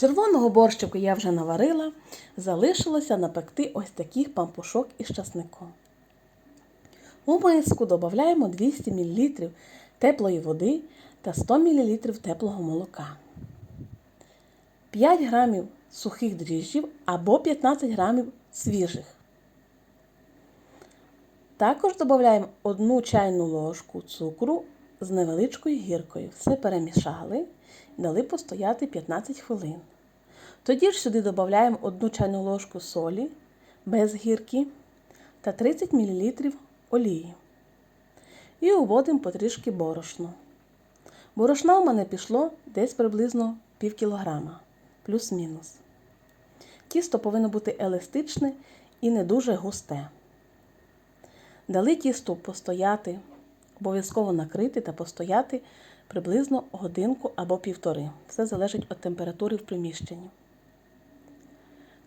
Червоного борщику я вже наварила, залишилося напекти ось таких пампушок із часником. У миску додаємо 200 мл теплої води та 100 мл теплого молока. 5 грамів сухих дріжджів або 15 грамів свіжих. Також додаємо 1 чайну ложку цукру з невеличкою гіркою. Все перемішали і дали постояти 15 хвилин. Тоді ж сюди додаємо 1 чайну ложку солі без гірки та 30 мл олії. І уводимо потрішки борошно. Борошна у мене пішло десь приблизно пів кілограма, плюс-мінус. Тісто повинно бути еластичне і не дуже густе. Дали тісту постояти, обов'язково накрити та постояти приблизно годинку або півтори. Все залежить від температури в приміщенні.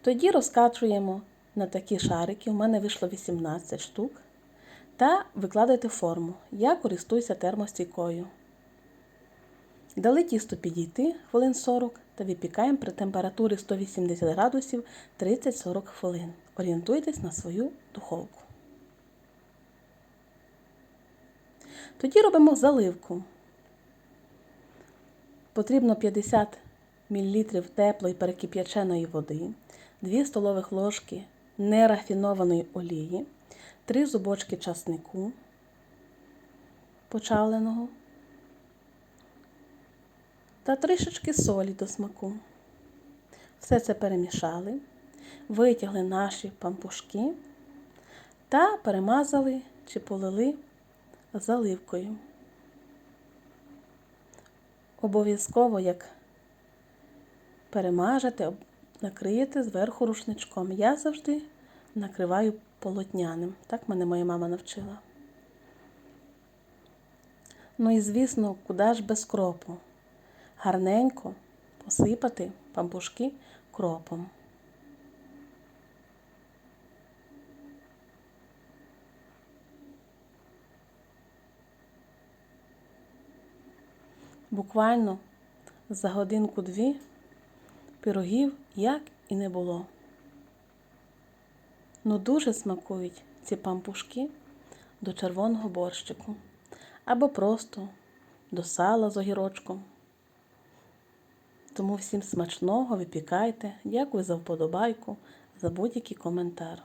Тоді розкачуємо на такі шарики, у мене вийшло 18 штук, та викладайте форму. Я користуюся термостійкою. Дали тісто підійти хвилин 40 та випікаємо при температурі 180 градусів 30-40 хвилин. Орієнтуйтесь на свою духовку. Тоді робимо заливку. Потрібно 50 мл теплої перекип'яченої води, 2 столових ложки нерафінованої олії, 3 зубочки часнику почаленого та трішечки солі до смаку. Все це перемішали, витягли наші пампушки та перемазали чи полили заливкою. Обов'язково, як перемажете, накриєте зверху рушничком. Я завжди накриваю полотняним. Так мене моя мама навчила. Ну і, звісно, куди ж без кропу? Гарненько посипати пампушки кропом. Буквально за годинку-дві пирогів як і не було. Ну дуже смакують ці пампушки до червоного борщику або просто до сала з огірочком. Тому всім смачного випікайте. Дякую за вподобайку, за будь-який коментар.